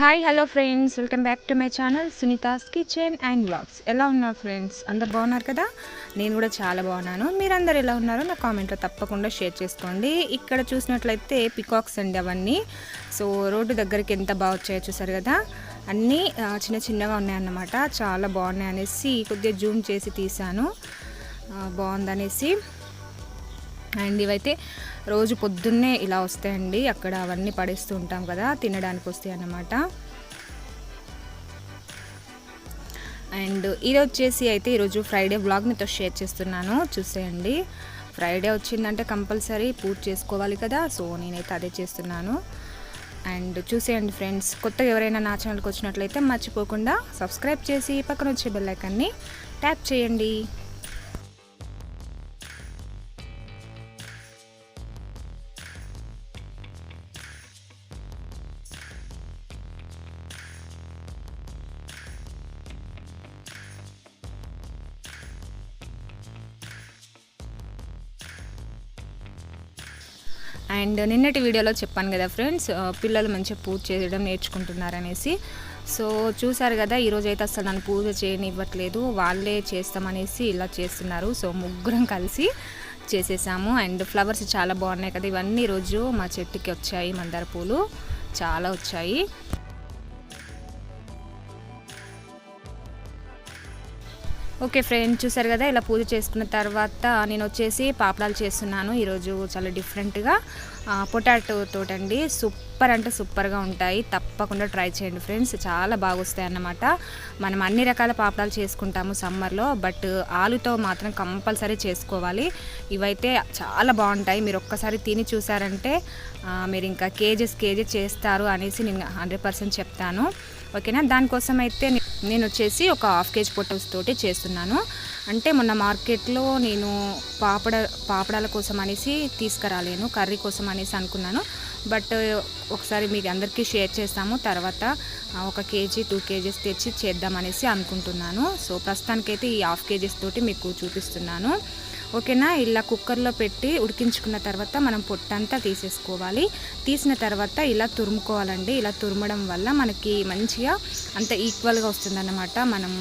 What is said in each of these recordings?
Hi hello friends welcome back to my channel Sunitha's kitchen and blogs ఎలా ఉన్నారు friends అందరు బాగున్నారు కదా? నేను కూడా చాలా బాగున్నాను. మీరందరు ఎలా ఉన్నారో నా కామెంట్లో తప్పకుండా షేర్ చేసుకోండి. ఇక్కడ చూసినట్లయితే పికాక్స్ అండి అవన్నీ. సో రోడ్డు దగ్గరికి ఎంత బాగా వచ్చాయో చూసారు కదా? అన్నీ చిన్న చిన్నగా ఉన్నాయన్నమాట. చాలా బాగున్నాయి అనేసి కొద్దిగా జూమ్ చేసి తీసాను బాగుందనేసి. అండ్ ఇవైతే రోజు పొద్దున్నే ఇలా వస్తాయండి. అక్కడ అవన్నీ పడేస్తూ ఉంటాం కదా తినడానికి వస్తాయి అన్నమాట. అండ్ ఇది వచ్చేసి అయితే ఈరోజు ఫ్రైడే బ్లాగ్ మీతో షేర్ చేస్తున్నాను. చూసేయండి. ఫ్రైడే వచ్చిందంటే కంపల్సరీ పూజ చేసుకోవాలి కదా సో నేనైతే అదే చేస్తున్నాను. అండ్ చూసేయండి ఫ్రెండ్స్ కొత్తగా ఎవరైనా నా ఛానల్కి వచ్చినట్లయితే మర్చిపోకుండా సబ్స్క్రైబ్ చేసి పక్కన వచ్చే బెల్లైకాన్ని ట్యాప్ చేయండి. అండ్ నిన్నటి వీడియోలో చెప్పాను కదా ఫ్రెండ్స్ పిల్లలు మంచిగా పూజ చేయడం నేర్చుకుంటున్నారనేసి. సో చూసారు కదా ఈరోజు అయితే అసలు నన్ను పూజ చేయనివ్వట్లేదు వాళ్ళే చేస్తామనేసి ఇలా చేస్తున్నారు. సో ముగ్గురం కలిసి చేసేసాము. అండ్ ఫ్లవర్స్ చాలా బాగున్నాయి కదా ఇవన్నీ రోజు మా చెట్టుకి వచ్చాయి మందార పూలు చాలా వచ్చాయి. ఓకే ఫ్రెండ్ చూసారు కదా ఇలా పూజ చేసుకున్న తర్వాత నేను వచ్చేసి పాపడాలు చేస్తున్నాను. ఈరోజు చాలా డిఫరెంట్గా పొటాటో తోటండి. సూపర్ అంటే సూపర్గా ఉంటాయి. తప్పకుండా ట్రై చేయండి ఫ్రెండ్స్. చాలా బాగా వస్తాయి అన్నమాట. మనం అన్ని రకాల పాపడాలు చేసుకుంటాము సమ్మర్లో. బట్ ఆలుతో మాత్రం కంపల్సరీ చేసుకోవాలి. ఇవైతే చాలా బాగుంటాయి. మీరు ఒక్కసారి తిని చూసారంటే మీరు ఇంకా కేజెస్ కేజీ చేస్తారు అనేసి నేను హండ్రెడ్ పర్సెంట్ చెప్తాను. ఓకేనా? దానికోసం అయితే నేను వచ్చేసి ఒక హాఫ్ కేజీ పొట్టల్స్ తోటి చేస్తున్నాను. అంటే మొన్న మార్కెట్లో నేను పాపడ పాపడాల కోసం అనేసి తీసుకురాలేను కర్రీ కోసం అనేసి అనుకున్నాను. బట్ ఒకసారి మీకు అందరికీ షేర్ చేస్తాము. తర్వాత ఒక కేజీ టూ కేజీస్ తెచ్చి చేద్దామనేసి అనుకుంటున్నాను. సో ప్రస్తుతానికైతే ఈ హాఫ్ కేజీస్ తోటి మీకు చూపిస్తున్నాను. ఓకేనా? ఇలా కుక్కర్లో పెట్టి ఉడికించుకున్న తర్వాత మనం పొట్టంతా తీసేసుకోవాలి. తీసిన తర్వాత ఇలా తురుముకోవాలండి. ఇలా తురమడం వల్ల మనకి మంచిగా అంత ఈక్వల్గా వస్తుందన్నమాట మనం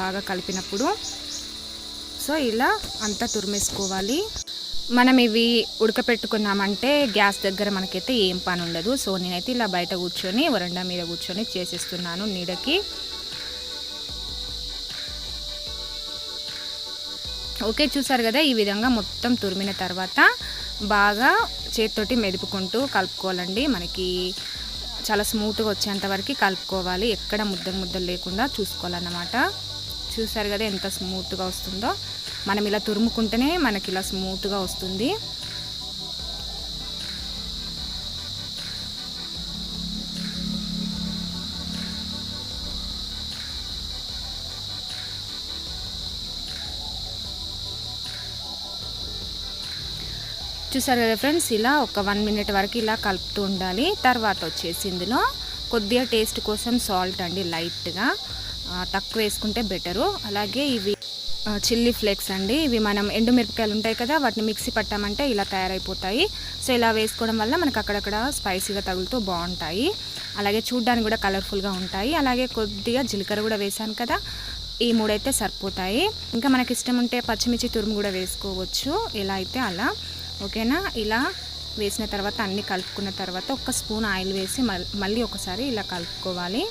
బాగా కలిపినప్పుడు. సో ఇలా అంతా తురిమేసుకోవాలి. మనం ఇవి ఉడకపెట్టుకున్నామంటే గ్యాస్ దగ్గర మనకైతే ఏం పని ఉండదు సో నేనైతే ఇలా బయట కూర్చొని వరండా మీద కూర్చొని చేసేస్తున్నాను నీడకి. ఓకే చూసారు కదా? ఈ విధంగా మొత్తం తురిమిన తర్వాత బాగా చేతితోటి మెదుపుకుంటూ కలుపుకోవాలండి. మనకి చాలా స్మూత్గా వచ్చేంత వరకు కలుపుకోవాలి. ఎక్కడ ముద్దలు ముద్దలు లేకుండా చూసుకోవాలన్నమాట. చూసారు కదా ఎంత స్మూత్గా వస్తుందో? మనం ఇలా తురుముకుంటేనే మనకి ఇలా స్మూత్గా వస్తుంది. చూసారు కదా ఫ్రెండ్స్ ఇలా ఒక వన్ మినిట్ వరకు ఇలా కలుపుతూ ఉండాలి. తర్వాత వచ్చేసి ఇందులో కొద్దిగా టేస్ట్ కోసం సాల్ట్ అండి లైట్గా. తక్కువ వేసుకుంటే బెటరు. అలాగే ఇవి చిల్లీ ఫ్లేక్స్ అండి. ఇవి మనం ఎండుమిరపకాయలు ఉంటాయి కదా వాటిని మిక్సీ పట్టామంటే ఇలా తయారైపోతాయి. సో ఇలా వేసుకోవడం వల్ల మనకు అక్కడక్కడ స్పైసీగా తగులుతూ బాగుంటాయి. అలాగే చూడ్డానికి కూడా కలర్ఫుల్గా ఉంటాయి. అలాగే కొద్దిగా జీలకర్ర కూడా వేసాను కదా ఈ మూడైతే సరిపోతాయి. ఇంకా మనకి ఇష్టం ఉంటే పచ్చిమిర్చి తురుము కూడా వేసుకోవచ్చు. ఎలా అయితే అలా ఓకేనా? ఇలా వేసిన తర్వాత అన్నీ కలుపుకున్న తర్వాత ఒక స్పూన్ ఆయిల్ వేసి మళ్ళీ ఒకసారి ఇలా కలుపుకోవాలి.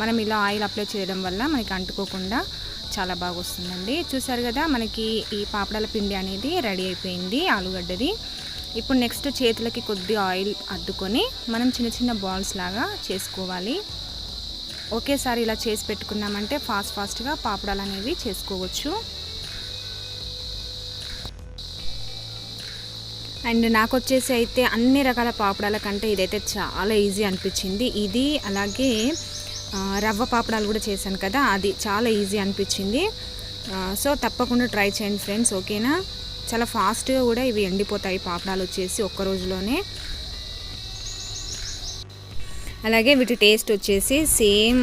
మనం ఇలా ఆయిల్ అప్లై చేయడం వల్ల మనకి అంటుకోకుండా చాలా బాగా వస్తుందండి చూసారు కదా మనకి ఈ పాపడాల పిండి అనేది రెడీ అయిపోయింది ఆలుగడ్డది. ఇప్పుడు నెక్స్ట్ చేతులకి కొద్ది ఆయిల్ అద్దుకొని మనం చిన్న చిన్న బాల్స్ లాగా చేసుకోవాలి. ఒకేసారి ఇలా చేసి పెట్టుకున్నామంటే ఫాస్ట్ ఫాస్ట్గా పాపడాలు అనేవి చేసుకోవచ్చు. అండ్ నాకు వచ్చేసి అయితే అన్ని రకాల పాపడాల కంటే ఇదైతే చాలా ఈజీ అనిపించింది. ఇది అలాగే రవ్వ పాపడాలు కూడా చేశాను కదా అది చాలా ఈజీ అనిపించింది. సో తప్పకుండా ట్రై చేయండి ఫ్రెండ్స్ ఓకేనా? చాలా ఫాస్ట్గా కూడా ఇవి ఎండిపోతాయి పాపడాలు వచ్చేసి ఒక్క రోజులోనే. అలాగే వీటి టేస్ట్ వచ్చేసి సేమ్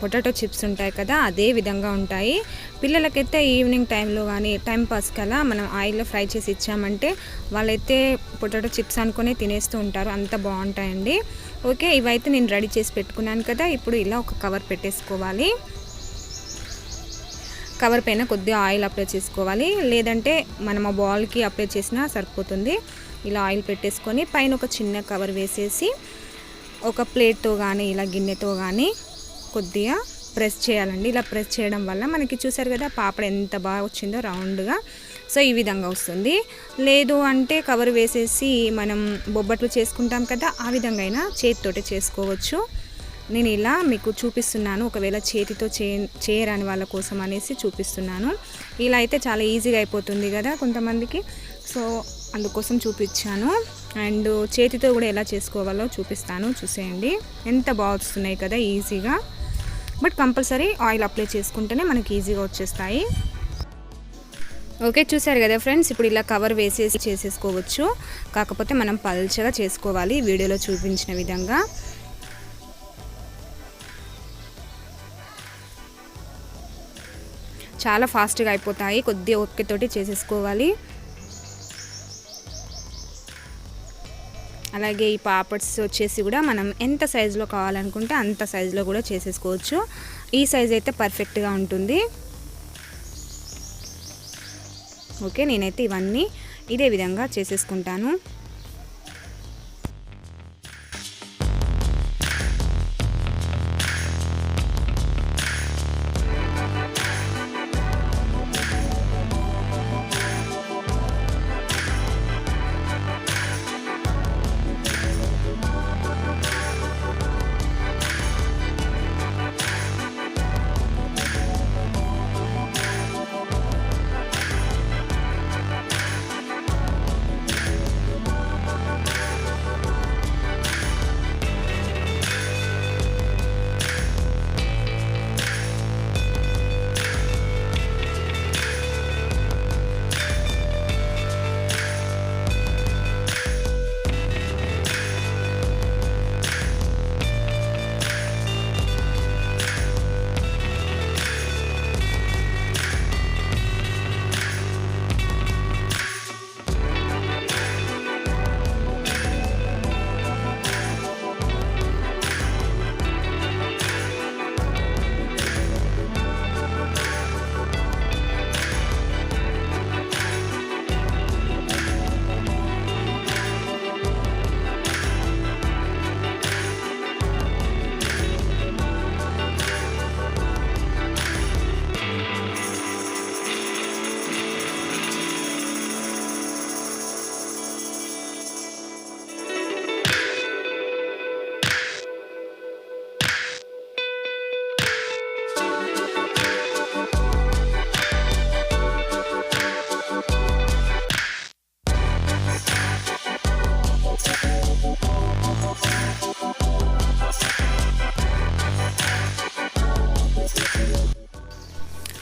పొటాటో చిప్స్ ఉంటాయి కదా అదే విధంగా ఉంటాయి. పిల్లలకైతే ఈవినింగ్ టైంలో కానీ టైం పాస్ కలా మనం ఆయిల్లో ఫ్రై చేసి ఇచ్చామంటే వాళ్ళైతే పొటాటో చిప్స్ అనుకునే తినేస్తూ ఉంటారు అంత బాగుంటాయండి. ఓకే ఇవైతే నేను రెడీ చేసి పెట్టుకున్నాను కదా ఇప్పుడు ఇలా ఒక కవర్ పెట్టేసుకోవాలి. కవర్ పైన కొద్దిగా ఆయిల్ అప్లై చేసుకోవాలి. లేదంటే మనం ఆ బాల్కి అప్లై చేసినా సరిపోతుంది. ఇలా ఆయిల్ పెట్టేసుకొని పైన ఒక చిన్న కవర్ వేసేసి ఒక ప్లేట్తో కానీ ఇలా గిన్నెతో కానీ కొద్దిగా ప్రెస్ చేయాలండి. ఇలా ప్రెస్ చేయడం వల్ల మనకి చూసారు కదా పాపడ ఎంత బాగా వచ్చిందో రౌండ్గా. సో ఈ విధంగా వస్తుంది. లేదు అంటే కవర్ వేసేసి మనం బొబ్బట్లు చేసుకుంటాం కదా ఆ విధంగా అయినా చేతితోటే చేసుకోవచ్చు. నేను ఇలా మీకు చూపిస్తున్నాను. ఒకవేళ చేతితో చే చేయరాని వాళ్ళ కోసం అనేసి చూపిస్తున్నాను. ఇలా అయితే చాలా ఈజీగా అయిపోతుంది కదా కొంతమందికి. సో అందుకోసం చూపించాను. అండ్ చేతితో కూడా ఎలా చేసుకోవాలో చూపిస్తాను. చూసేయండి. ఎంత బాగా వస్తున్నాయి కదా ఈజీగా. బట్ కంపల్సరీ ఆయిల్ అప్లై చేసుకుంటేనే మనకి ఈజీగా వచ్చేస్తాయి. ఓకే చూసారు కదా ఫ్రెండ్స్? ఇప్పుడు ఇలా కవర్ వేసేసి చేసేసుకోవచ్చు. కాకపోతే మనం పల్చగా చేసుకోవాలి వీడియోలో చూపించిన విధంగా. చాలా ఫాస్ట్గా అయిపోతాయి. కొద్దిగా ఓపికతోటి చేసేసుకోవాలి. అలాగే ఈ పాపడ్స్ వచ్చేసి కూడా మనం ఎంత సైజులో కావాలనుకుంటే అంత సైజులో కూడా చేసేసుకోవచ్చు. ఈ సైజ్ అయితే పర్ఫెక్ట్గా ఉంటుంది. ఓకే నేనైతే ఇవన్నీ ఇదే విధంగా చేసేసుకుంటాను.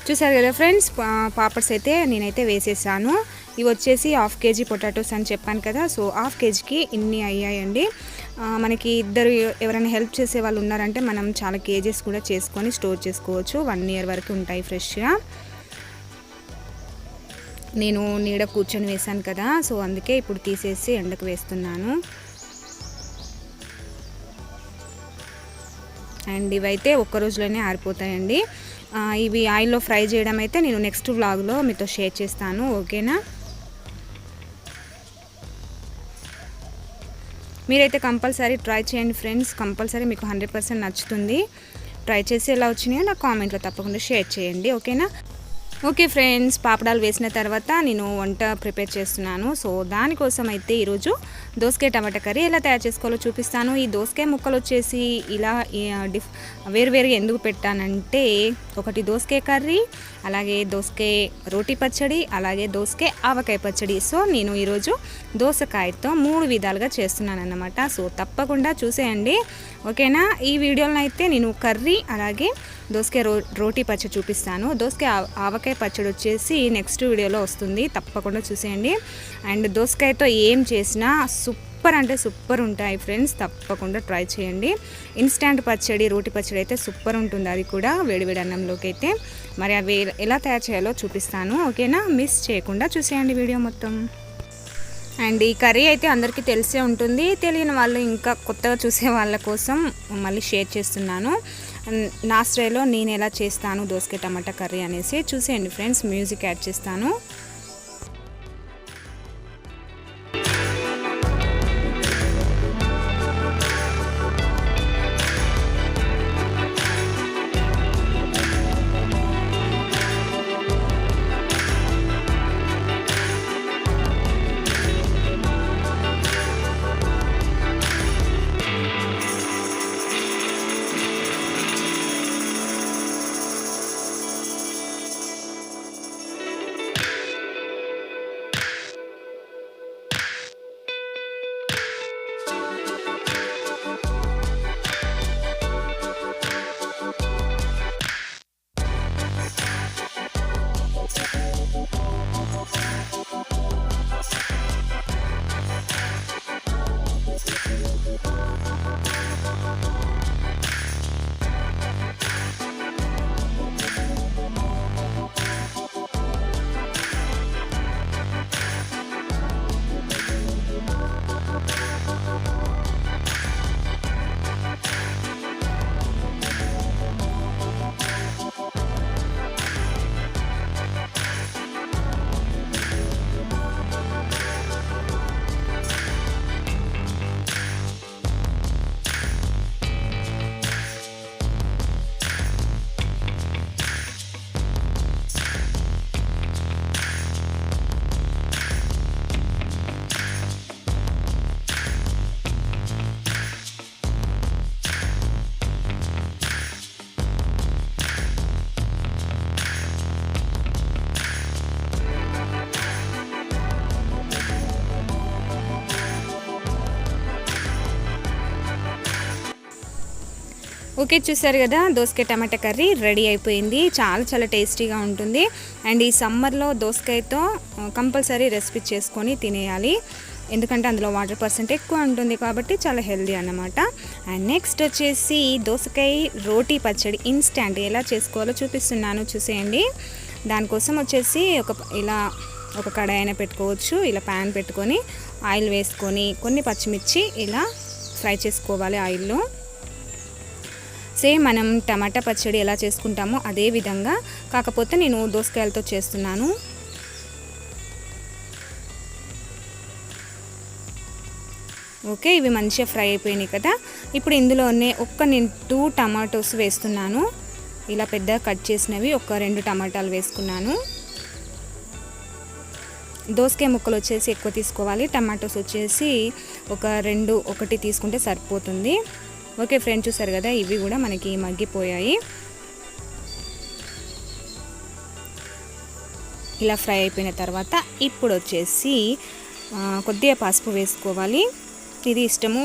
చూసారు కదా ఫ్రెండ్స్? పాపడ్స్ అయితే నేనైతే వేసేసాను. ఇవి వచ్చేసి హాఫ్ కేజీ పొటాటోస్ అని చెప్పాను కదా సో హాఫ్ కేజీకి ఇన్ని అయ్యాయండి. మనకి ఇద్దరు ఎవరైనా హెల్ప్ చేసే వాళ్ళు ఉన్నారంటే మనం చాలా కేజీస్ కూడా చేసుకొని స్టోర్ చేసుకోవచ్చు. వన్ ఇయర్ వరకు ఉంటాయి ఫ్రెష్గా. నేను నీడ కూర్చొని వేసాను కదా సో అందుకే ఇప్పుడు తీసేసి ఎండకు వేస్తున్నాను. అండ్ ఇవైతే ఒక్క రోజులోనే ఆరిపోతాయండి. ఇవి ఆయిల్లో ఫ్రై చేయడం అయితే నేను నెక్స్ట్ వ్లాగ్లో మీతో షేర్ చేస్తాను ఓకేనా? మీరైతే కంపల్సరీ ట్రై చేయండి ఫ్రెండ్స్ కంపల్సరీ మీకు హండ్రెడ్ పర్సెంట్ నచ్చుతుంది. ట్రై చేసి ఎలా వచ్చినాయో నాకు కామెంట్లో తప్పకుండా షేర్ చేయండి ఓకేనా? ఓకే ఫ్రెండ్స్ పాపడాలు వేసిన తర్వాత నేను వంట ప్రిపేర్ చేస్తున్నాను. సో దానికోసం అయితే ఈరోజు దోసకాయ టమాటా కర్రీ ఎలా తయారు చేసుకోవాలో చూపిస్తాను. ఈ దోసకాయ ముక్కలు వచ్చేసి ఇలా డిఫ్ వేరువేరుగా ఎందుకు పెట్టానంటే ఒకటి దోసకాయ కర్రీ అలాగే దోసకాయ రోటి పచ్చడి అలాగే దోసకాయ ఆవకాయ పచ్చడి. సో నేను ఈరోజు దోసకాయతో మూడు విధాలుగా చేస్తున్నాను అన్నమాట సో తప్పకుండా చూసేయండి. ఓకేనా? ఈ వీడియోలో అయితే నేను కర్రీ అలాగే దోసకాయ రో రోటీ పచ్చడి చూపిస్తాను. దోసకాయ ఆవకాయ పచ్చడి వచ్చేసి నెక్స్ట్ వీడియోలో వస్తుంది. తప్పకుండా చూసేయండి. అండ్ దోసకాయతో ఏం చేసినా సూపర్ అంటే సూపర్ ఉంటాయి ఫ్రెండ్స్. తప్పకుండా ట్రై చేయండి. ఇన్స్టాంట్ పచ్చడి రోటి పచ్చడి అయితే సూపర్ ఉంటుంది అది కూడా వేడివేడి అన్నంలోకి అయితే. మరి అవి ఎలా తయారు చేయాలో చూపిస్తాను. ఓకేనా? మిస్ చేయకుండా చూసేయండి వీడియో మొత్తం. అండ్ ఈ కర్రీ అయితే అందరికీ తెలిసే ఉంటుంది. తెలియని వాళ్ళు ఇంకా కొత్తగా చూసే వాళ్ళ కోసం మళ్ళీ షేర్ చేస్తున్నాను. నా స్టైల్లో నేను ఎలా చేస్తాను దోసకాయ టమాటా కర్రీ అనేసి చూసేయండి ఫ్రెండ్స్. మ్యూజిక్ యాడ్ చేస్తాను. ఓకే చూసారు కదా దోసకాయ టమాటా కర్రీ రెడీ అయిపోయింది. చాలా చాలా టేస్టీగా ఉంటుంది. అండ్ ఈ సమ్మర్లో దోసకాయతో కంపల్సరీ రెసిపీ చేసుకొని తినేయాలి. ఎందుకంటే అందులో వాటర్ పర్సెంట్ ఎక్కువ ఉంటుంది కాబట్టి చాలా హెల్దీ అన్నమాట. అండ్ నెక్స్ట్ వచ్చేసి దోసకాయ రోటీ పచ్చడి ఇన్స్టాంట్ ఎలా చేసుకోవాలో చూపిస్తున్నాను చూసేయండి. దానికోసం వచ్చేసి ఒక ఇలా ఒక కడాయి అయినా పెట్టుకోవచ్చు. ఇలా ప్యాన్ పెట్టుకొని ఆయిల్ వేసుకొని కొన్ని పచ్చిమిర్చి ఇలా ఫ్రై చేసుకోవాలి ఆయిల్లో. సేమ్ మనం టమాటా పచ్చడి ఎలా చేసుకుంటామో అదే విధంగా కాకపోతే నేను దోసకాయలతో చేస్తున్నాను. ఓకే ఇవి మంచిగా ఫ్రై అయిపోయినాయి కదా. ఇప్పుడు ఇందులోనే ఒక్క నేను టూ టమాటోస్ వేస్తున్నాను. ఇలా పెద్ద కట్ చేసినవి ఒక రెండు టమాటాలు వేసుకున్నాను. దోసకాయ ముక్కలు వచ్చేసి ఎక్కువ తీసుకోవాలి. టమాటోస్ వచ్చేసి ఒక రెండు ఒకటి తీసుకుంటే సరిపోతుంది. ఓకే ఫ్రెండ్ చూసారు కదా ఇవి కూడా మనకి మగ్గిపోయాయి. ఇలా ఫ్రై అయిపోయిన తర్వాత ఇప్పుడు వచ్చేసి కొద్దిగా పసుపు వేసుకోవాలి. ఇది ఇష్టము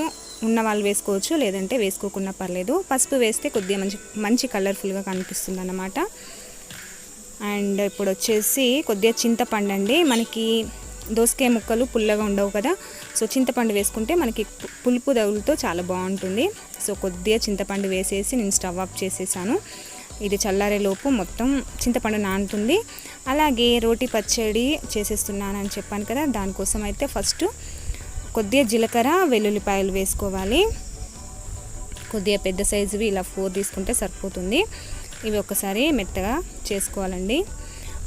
ఉన్న వాళ్ళు వేసుకోవచ్చు లేదంటే వేసుకోకుండా పర్లేదు. పసుపు వేస్తే కొద్దిగా మంచి మంచి కలర్ఫుల్గా కనిపిస్తుంది అన్నమాట అండ్ ఇప్పుడు వచ్చేసి కొద్దిగా చింతపండు అండి. మనకి దోసకాయ ముక్కలు పుల్లగా ఉండవు కదా. సో చింతపండు వేసుకుంటే మనకి పులుపు దగులుతో చాలా బాగుంటుంది. సో కొద్దిగా చింతపండు వేసేసి నేను స్టవ్ ఆఫ్ చేసేసాను. ఇది చల్లారేలోపు మొత్తం చింతపండు నానుతుంది. అలాగే రోటి పచ్చడి చేసేస్తున్నాను అని చెప్పాను కదా. దానికోసం అయితే ఫస్ట్ కొద్దిగా జీలకర్ర వెల్లుల్లిపాయలు వేసుకోవాలి. కొద్దిగా పెద్ద సైజువి ఇలా ఫోర్ తీసుకుంటే సరిపోతుంది. ఇవి ఒకసారి మెత్తగా చేసుకోవాలండి.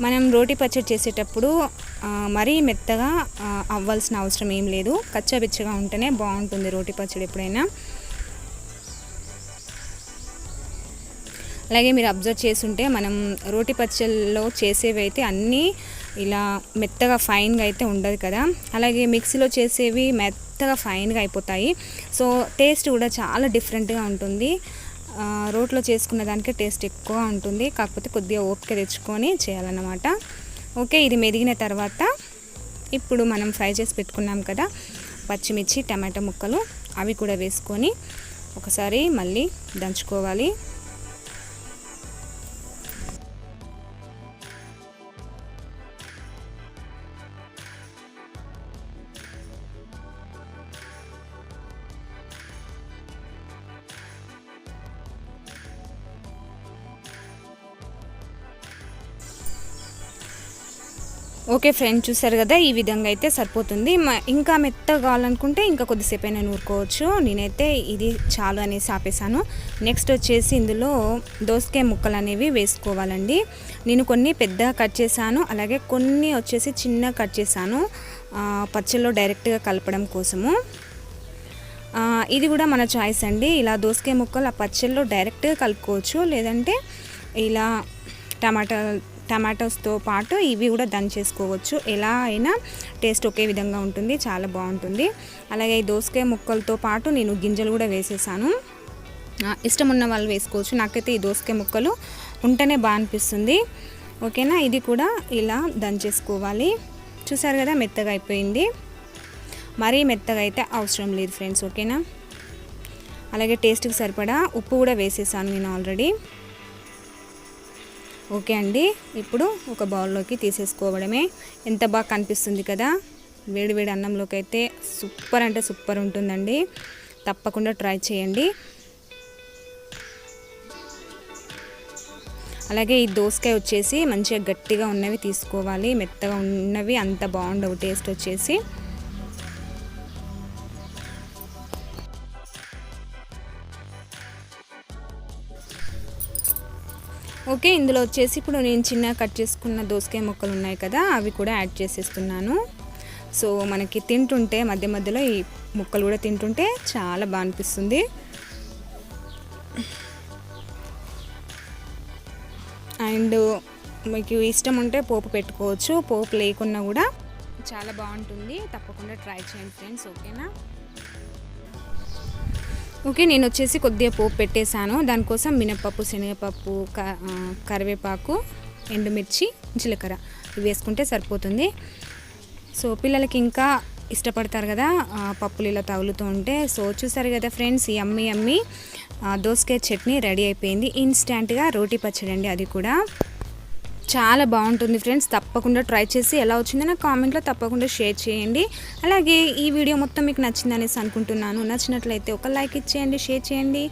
మనం రోటి పచ్చడి చేసేటప్పుడు మరీ మెత్తగా అవ్వాల్సిన అవసరం ఏం లేదు. కచ్చబిచ్చగా ఉంటేనే బాగుంటుంది రోటి పచ్చడి ఎప్పుడైనా. అలాగే మీరు అబ్జర్వ్ చేస్తుంటే మనం రోటి పచ్చళ్ళలో చేసేవి అయితే అన్నీ ఇలా మెత్తగా ఫైన్గా అయితే ఉండదు కదా. అలాగే మిక్సీలో చేసేవి మెత్తగా ఫైన్గా అయిపోతాయి. సో టేస్ట్ కూడా చాలా డిఫరెంట్గా ఉంటుంది. రోట్లో చేసుకున్న దానికే టేస్ట్ ఎక్కువ ఉంటుంది కాకపోతే కొద్దిగా ఓపిక తెచ్చుకొని చేయాలన్నమాట. ఓకే ఇది మెదిగిన తర్వాత ఇప్పుడు మనం ఫ్రై చేసి పెట్టుకున్నాం కదా పచ్చిమిర్చి టమాటా ముక్కలు అవి కూడా వేసుకొని ఒకసారి మళ్ళీ దంచుకోవాలి. ఓకే ఫ్రెండ్ చూసారు కదా? ఈ విధంగా అయితే సరిపోతుంది. ఇంకా మెత్తగా కావాలనుకుంటే ఇంకా కొద్దిసేపు అయినా నూరుకోవచ్చు. నేనైతే ఇది చాలు అనేసి ఆపేసాను నెక్స్ట్ వచ్చేసి ఇందులో దోసకాయ ముక్కలు అనేవి వేసుకోవాలండి. నేను కొన్ని పెద్దగా కట్ చేశాను. అలాగే కొన్ని వచ్చేసి చిన్న కట్ చేశాను. పచ్చల్లో డైరెక్ట్గా కలపడం కోసము. ఇది కూడా మన చాయిస్ అండి. ఇలా దోసకాయ ముక్కలు ఆ పచ్చల్లో డైరెక్ట్గా కలుపుకోవచ్చు. లేదంటే ఇలా టమాటా టమాటోస్తో పాటు ఇవి కూడా దంచేసుకోవచ్చు ఎలా అయినా టేస్ట్ ఒకే విధంగా ఉంటుంది చాలా బాగుంటుంది. అలాగే ఈ దోసకాయ ముక్కలతో పాటు నేను గింజలు కూడా వేసేసాను. ఇష్టం ఉన్న వాళ్ళు వేసుకోవచ్చు. నాకైతే ఈ దోసకాయ ముక్కలు ఉంటేనే బాగా అనిపిస్తుంది. ఓకేనా? ఇది కూడా ఇలా దంచేసుకోవాలి చూసారు కదా మెత్తగా అయిపోయింది. మరీ మెత్తగా అయితే అవసరం లేదు ఫ్రెండ్స్ ఓకేనా? అలాగే టేస్ట్కి సరిపడా ఉప్పు కూడా వేసేసాను నేను ఆల్రెడీ ఓకే అండి. ఇప్పుడు ఒక బౌల్లోకి తీసేసుకోవడమే. ఎంత బాగా కనిపిస్తుంది కదా. వేడి వేడి అన్నంలోకి అయితే సూపర్ అంటే సూపర్ ఉంటుందండి. తప్పకుండా ట్రై చేయండి. అలాగే ఈ దోసకాయ వచ్చేసి మంచిగా గట్టిగా ఉన్నవి తీసుకోవాలి. మెత్తగా ఉన్నవి అంత బాగుండవు టేస్ట్ వచ్చేసి. ఓకే ఇందులో వచ్చేసి ఇప్పుడు నేను చిన్న కట్ చేసుకున్న దోసకాయ ముక్కలు ఉన్నాయి కదా అవి కూడా యాడ్ చేసేస్తున్నాను సో మనకి తింటుంటే మధ్య మధ్యలో ఈ ముక్కలు కూడా తింటుంటే చాలా బాగా అనిపిస్తుంది. అండ్ మీకు ఇష్టం ఉంటే పోపు పెట్టుకోవచ్చు పోపు లేకున్నా కూడా చాలా బాగుంటుంది. తప్పకుండా ట్రై చేయండి ఫ్రెండ్స్ ఓకేనా? ఓకే నేను వచ్చేసి కొద్దిగా పోపు పెట్టేశాను. దానికోసం మినపప్పు శనగపప్పు క- కరివేపాకు ఎండుమిర్చి జీలకర్ర ఇవి వేసుకుంటే సరిపోతుంది. సో పిల్లలకి ఇంకా ఇష్టపడతారు కదా పప్పులు ఇలా తగులుతూ ఉంటే. సో చూసారు కదా ఫ్రెండ్స్ ఈ అమ్మి అమ్మి దోసకాయ చట్నీ రెడీ అయిపోయింది. ఇన్స్టాంట్గా రోటీ పచ్చడి అండి అది కూడా. చాలా బాగుంటుంది ఫ్రెండ్స్. తప్పకుండా ట్రై చేసి ఎలా వచ్చిందో నాకు కామెంట్లో తప్పకుండా షేర్ చేయండి. అలాగే ఈ వీడియో మొత్తం మీకు నచ్చిందనేసి అనుకుంటున్నాను. నచ్చినట్లయితే ఒక లైక్ ఇచ్చేయండి షేర్ చేయండి.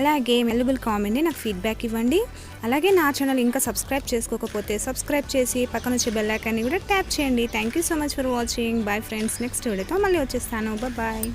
అలాగే మెలబుల్ కామెంట్ని నాకు ఫీడ్బ్యాక్ ఇవ్వండి. అలాగే నా ఛానల్ ఇంకా సబ్స్క్రైబ్ చేసుకోకపోతే సబ్స్క్రైబ్ చేసి పక్కన వచ్చే బెల్లాకాన్ని కూడా ట్యాప్ చేయండి. Thank you so much for watching bye friends next వీడియోతో మళ్ళీ వచ్చేస్తాను. బాయ్